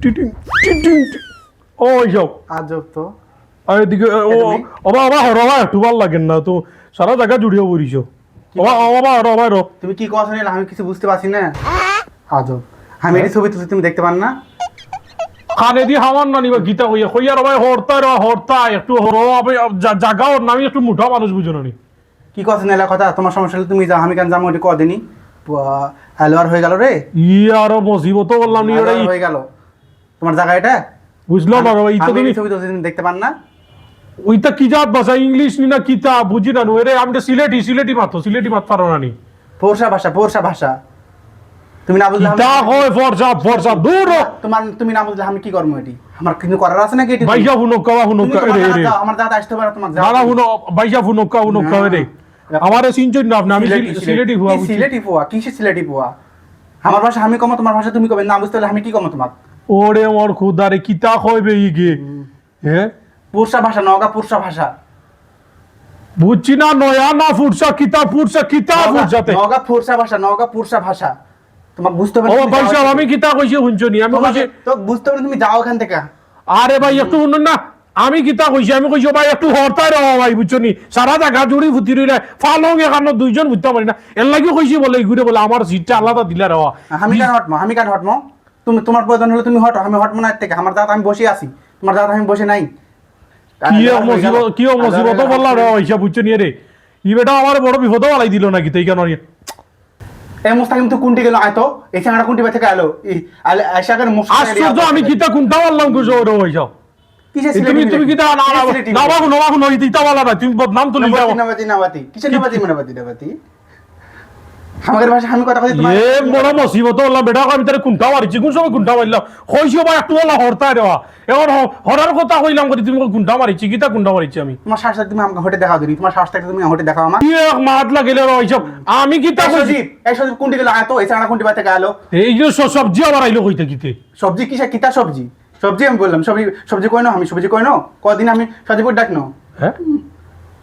টিটিং টিটিং ওই আজব তো। আর এদিকে ও অবা অবা হর অবা একটু ভালো লাগেন না তো সারা জায়গা জুড়িয়ে পড়িছ অবা অবা হর অবা তুমি কি কথা নিলে আমি কিছু বুঝতে পারছি না? আজব। আমি এটি ছবি তুলছি তুমি দেখতে পান না কানে দিয়ে হাওয়ার না নিবা গীতা কইয়া কইয়ার অবাই হরতা র হরতা একটু হর জায়গা ওর নামি একটু মুঠা মানুষ বুঝো না কি কথা নিলে কথা তোমার সমস্যা হলে তুমি যাও আমি কেন যাব ওটি কদিনই হালুয়ার হয়ে গেল রে ই আরও মসিবত বললাম নি ওরা হয়ে গেল। তোমার জায়গা এটা? বুঝলো রে ইতা আমি তুমি ছবি তুমি দেখতে পান না। ওইটা কি জাত ভাষা ইংলিশ নি না কিতা বুঝি না রে আমি তো সিলেটি সিলেটি মাত্র সিলেটি মাত পারো না নি। ফোরসা ভাষা ফোরসা ভাষা। তুমি না বুঝলে কিতা হয় ফরসা ফরসা? দূর তোমার তুমি না বুঝলে আমি কি করব এটি? আমার কিন্তু করার আছে নাকি এটি? বাইশা হুনকা বা তুমি হুনকা রে রে। আমার দাদা আসতে পারে তোমার যাও। না না হুনো বাইশা হুনকা হুনকা না। রে আমারে সিনচন না আপনি? আমি সিলেটি, হুয়া কি সিলেটি পোয়া কিসে সিলেটি পোয়া আমার ভাষা আমি কম তোমার ভাষা তুমি কবে? না বুঝতে পারলে আমি কি কম তোমার? ওরে মোর খুদারে কিতা কইবে ইগে? হ্যাঁ পুরসা ভাষা নগা পুরসা ভাষা। বুঝছি না নয়া না ফুরসা কিতা ফুরসা কিতা ফুরসাতে? নগা পুরসা ভাষা নগা পুরসা ভাষা। তোমার বুঝতে পারছ ও বাইশা যাও। আমি কিতা কইছি হুনছনি আমি কইছি তো বুঝতে পারলে তুমি যাও ওখান থেকে। আরে ভাই একটু শুনুন না। আমি কিতা কইছি? আমি কইছি ভাই একটু হরতাই রহ ভাই বুঝছনি সারা জায়গা জুড়ি ফুটি রইলে ফালং এখানে দুইজন বুঝতে পারি না। এর লাগি কইছি বলে ঘুরে বলে আমার সিটটা আলাদা দিলা রহ আমি কেন হটমো? আমি কেন হটমো? তুমি তোমার প্রয়োজন হলে তুমি হটো আমি হটমো না এর থেকে আমার দাদা আমি বসে আছি তোমার দাদা আমি বসে নাই। কি মুসিবত বললা রহ হিসাব বুঝছনি রে ই বেটা আমার বড় বিপদ বালাই দিল নাকি তাই কেন এই মুস্তাকিম তো কোনটি গেল? আয় তো এই সাঙ্গাটা কোনটি থেকে আলো এই আলে আয়সা করে মুস্তাকিম আশ্চর্য আমি কিতা কোনটা বললাম কুজো রে হইছাও কিসে তুমি তুমি কিতা না না না বাবু না বাবু নই দিতা বলা না তুমি বদনাম তো নিয়ে যাও। নবাতি নবাতি কিসের নবাতি নবাতি নবাতি? আমাদের ভাষা আমি কথা কই তোমার এ বড় মুসিবত হলাম বেটা আমি তারে কুন্টা মারিছি কোন সময় কুন্টা মারলাম কইছো ভাই একটু বলা হরতা রে এখন হ- হরার কথা কইলাম তুমি কুন্টা মারিছি কিতা কুন্টা মারিছি আমি? তোমার তুমি আমাকে হটে দেখাও দিনি তোমার শ্বাসটা তুমি হটে দেখাও আমার কি এক মাত লাগিলে র এইসব? আমি কিতা এই কইছি? কোনটি তো কোনটি যে সবজি আবার আইলো কইতে কিতে? সবজি কিসে কিতা সবজি? সবজি আমি বললাম সবজি সবজি কই না আমি সবজি কই না কদিন আমি সজীবুর ডাক না হ্যাঁ?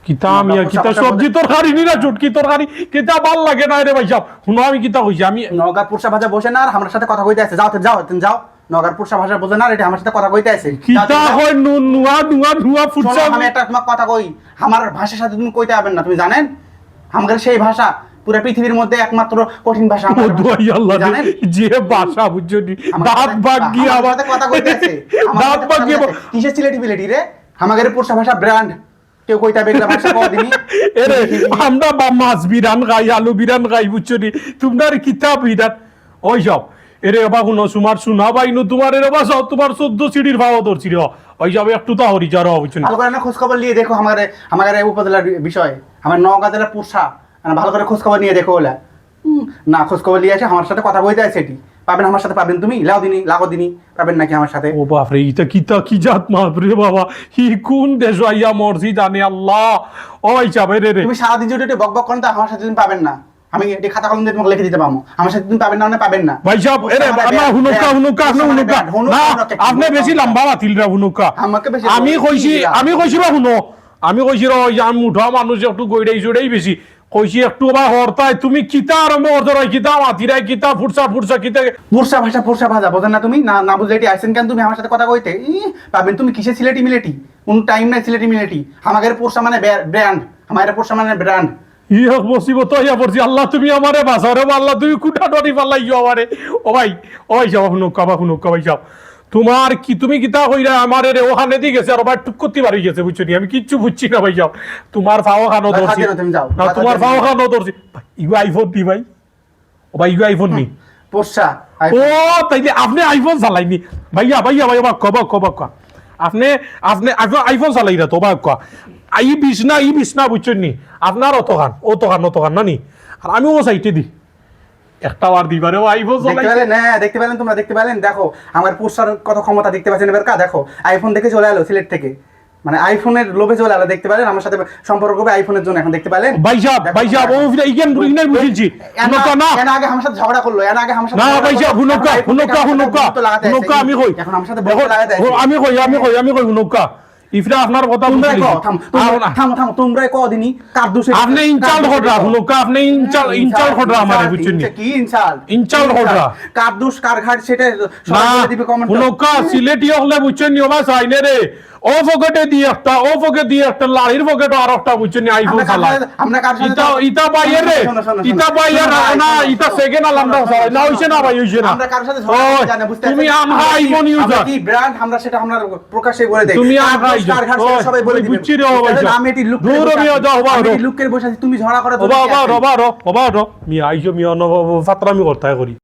কিতা আমি কিতা সবজি তরকারি নি না চুটকি তরকারি কিতা ভালো লাগে না রে ভাই সব শুনো আমি কিতা কইছি আমি পুরসা ভাষা বসে না আর আমার সাথে কথা কইতে আছে। যাও তো যাও তুমি যাও। নগার পুরসা ভাষা বোঝে না এটা আমার সাথে কথা কইতে আছে। কিতা তুমি নুয়া নুয়া নুয়া আমি একটা কথা কই। আমার ভাষার সাথে তুমি কইতে পারবেন না তুমি জানেন? আমাদের সেই ভাষা পুরো পৃথিবীর মধ্যে একমাত্র কঠিন ভাষা আল্লাহ জানেন? যে ভাষা আমার দাঁত গিয়ে কথা কইতে আছে। দাঁত গিয়ে কিসের সিলেটি বিলেটি রে? আমাদের পুরসা ভাষা ব্র্যান্ড কেউ কইতে ভাষা কও দিনি? এরে আমরা বা মাছ বিরান খাই আলু বিরান তোমার কিতাব বিরান। ওই সব এরে বাবা শুনো তোমার শোনা পাইনো তোমার এরে সব তোমার চোদ্দ সিঁড়ির ভাও ধরছি রে। ওই সব একটু তা হরি যার বুঝছনি ভালো করে না খোঁজ খবর নিয়ে দেখো আমাদের আমাদের উপজেলার বিষয়। আমার নওগাঁ জেলার পুরসা ভালো করে খোঁজ খবর নিয়ে দেখো ওলা। না খোঁজ খবর নিয়ে আছে আমার সাথে কথা কইতে আছে এটি। পাবেন আমার সাথে পাবেন তুমি। লাও দিনি লাগো দিনি পাবেন নাকি আমার সাথে? ও বাপরে ইটা কিতা কি জাত মাপ রে বাবা? হি কোন দেশ আইয়া মরছি জানে আল্লাহ। ওই যাবে রে রে। তুমি সারাদিন যদি বক বক করেন তা আমার সাথে তুমি পাবেন না। আমি এটি খাতা কলম দিয়ে তোমাকে লিখে দিতে পারব। আমার সাথে তুমি পাবেন না মানে পাবেন না। ভাই সাহেব এরে আমার না ব্যাগ, হুনুকা ব্যাগ, হুনুকা আপনি হুনুকা। হুনুকা, না আপনি বেশি লম্বা বাতিল রা হুনুকা। আমাকে বেশি আমি। কইছি আমি কইছি বা শুনো। আমি কইছি র ওই আমি মুঠা মানুষ একটু গইড়াই জুড়াই বেশি। কইছি একটু বা হরতাই তুমি কিতা আরম্ভ করতে রয় কিতা মাতিরাই কিতা ফুরসা ফুরসা কিতা পুরসা ভাষা পুরসা ভাষা বোঝেন না তুমি? না না বুঝলে এটি আইসেন কেন তুমি? আমার সাথে কথা কইতে। ই, পাবেন তুমি কিসে সিলেটি মিলেটি? কোন টাইম নাই সিলেটি মিলেটি। আমাদের পুরসা মানে ব্র্যান্ড। আমাদের পুরসা মানে ব্র্যান্ড। ইয়া মুসিবত ইয়া পড়ছি। আল্লাহ তুমি আমারে বাঁচাও রে আল্লাহ তুমি কুটা ডরি পাল্লাই আমারে। ও ভাই ও ভাই যাও হুনুকা বা হুনুকা ভাই যাও। তোমার কি তুমি কিতা কইরা আমার রে ওখানে দিয়ে গেছে? আর ভাই টুক করতে পারি গেছে বুঝছ নি? আমি কিচ্ছু বুঝছি না ভাই যাও। তোমার ফাও খানো ভাই, ধরছি। না, তোমার ফাও খানো ধরছি। ভাই, ইগো আইফোন দি ভাই। ও ভাই ইউ আইফোন নি। পুরসা ও তাইলে আপনি আইফোন চালাইনি। ভাইয়া ভাইয়া ভাইয়া বা কবা কবা কা আপনি আপনি আইফোন আইফোন চালাই না তো বা কা ই বিছনা ই বিছনা বুঝছেন নি? আপনার অত খান অত খান অত খান না নি? আর আমি ও সাইটে দি। একটা বার দিবারে ও আইফোন দেখতে পেলেন? হ্যাঁ দেখতে পেলেন তোমরা দেখতে পেলেন? দেখো আমার পুরসার কত ক্ষমতা দেখতে পাচ্ছেন এবার কা? দেখো আইফোন দেখে চলে এলো সিলেট থেকে। মানে আইফোনের লোভে চলে এলো দেখতে পেলেন? আমার সাথে সম্পর্ক হবে আইফোনের জন্য এখন দেখতে পেলেন? ভাই সাহেব দেখো, ভাই সাহেব ও হ্যাঁ। ফিরে ইগেন ইগেন বুঝিছি এনা- হুনকা না। এনা আগে আমার সাথে ঝগড়া করল এনা আগে আমার সাথে না ঝগড়া ভাই সাহেব করল, হুনকা হুনকা হুনকা হুনকা আমি কই? এখন আমার সাথে বন্ধুত্ব লাগাতে আমি কই আমি কই আমি কই হুনকা। ইফরা আপনার কথা তোমরা। কও থাম তোমরা- থামো কও দিনি কার দোষে আপনি ইনচাল লোক আপনি ইনচাল ইনচাল ঘটরা আমারে বুঝছেন কি ইনসাল ইনসাল ঘটরা। কার দোষ কার ঘাট সেটা সবাই দিবে কমেন্ট লোকা সিলেটি হলে বুঝছেন নি ওবা সাইনে রে। ও পকেটে দিয়ে একটা ও পকেটে দিয়ে একটা লাড়ির পকেটে আর একটা বুঝছেন নি আইফোন আমরা কার আমরা কার সাথে- ইতা ইতা বাইয়ে রে। ইতা বাইয়ে না ইতা শোনো। সেকেন্ড আলামটা চালায়। না হইছে না ভাই হইছে না। আমরা কার না, তুমি আমরা আইফোন আমরা ইউজার কি ব্র্যান্ড আমরা সেটা আমরা প্রকাশে বলে দেই। তুমি কার কার ঘাট সবাই বলে বুঝছি রে, ও ভাই, আমি এটি লুক দূর। যাও, বাবা, আমি রো। এটি লুক করে বসে তুমি ঝগড়া করে রবা রো ওবা রো। মিয়া আইজো মিয়া ন ফাতরামি করতে করি।